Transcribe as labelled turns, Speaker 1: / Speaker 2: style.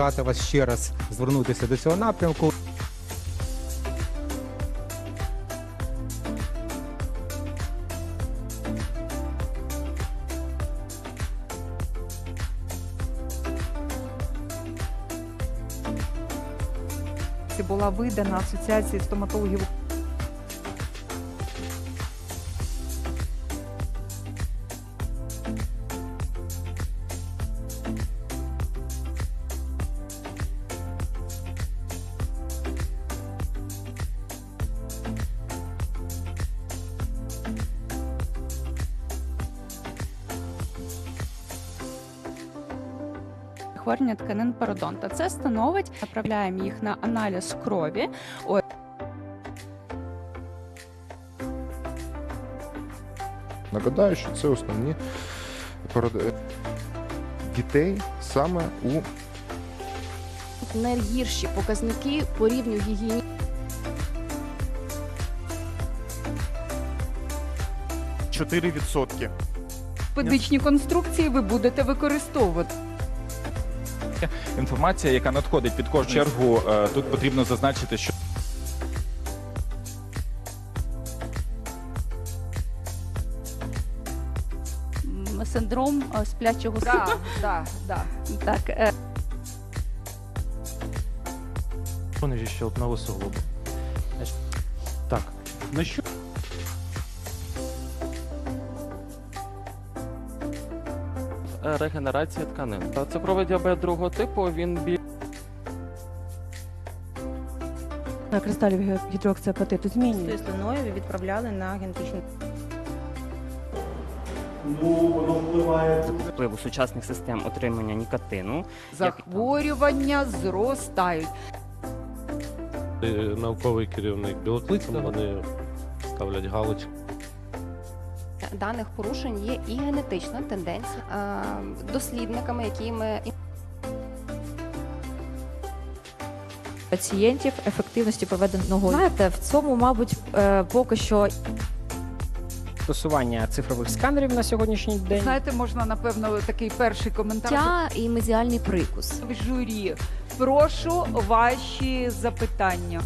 Speaker 1: закликати вас ще раз звернутися до цього напрямку.
Speaker 2: була видана Асоціації стоматологів
Speaker 3: Хворення тканин пародонта. Це становить, направляємо їх на аналіз крові.
Speaker 4: Нагадаю, що це основні дітей саме у
Speaker 5: найгірші показники по рівню гігієни.
Speaker 6: Чотири відсотки.
Speaker 2: педичні конструкції ви будете використовувати.
Speaker 7: Інформація, яка надходить під кожну чергу. е, Тут потрібно зазначити, що
Speaker 3: синдром е, сплячого сну.
Speaker 2: Да, да, да.
Speaker 3: Так, е,
Speaker 8: Понижі щелкнули суглобу. Так, на що?
Speaker 9: Е, регенерація тканин. Цукровий діабет другого типу він більш
Speaker 10: кристалів гідроксиапатиту змінює.
Speaker 11: Слиною відправляли на генетичну
Speaker 9: впливу сучасних систем отримання нікотину.
Speaker 2: Захворювання зростають.
Speaker 8: Науковий керівник білоклицем, вони ставлять галочку.
Speaker 5: Даних порушень є і генетична тенденція. Е, Дослідниками, які ми
Speaker 10: Пацієнтів ефективності проведеного знаєте, в цьому, мабуть, е, поки що
Speaker 12: Стосування цифрових сканерів на сьогоднішній день.
Speaker 2: Знаєте, можна напевно такий перший коментар
Speaker 5: Тя і мезіальний прикус.
Speaker 2: в журі. Прошу ваші запитання.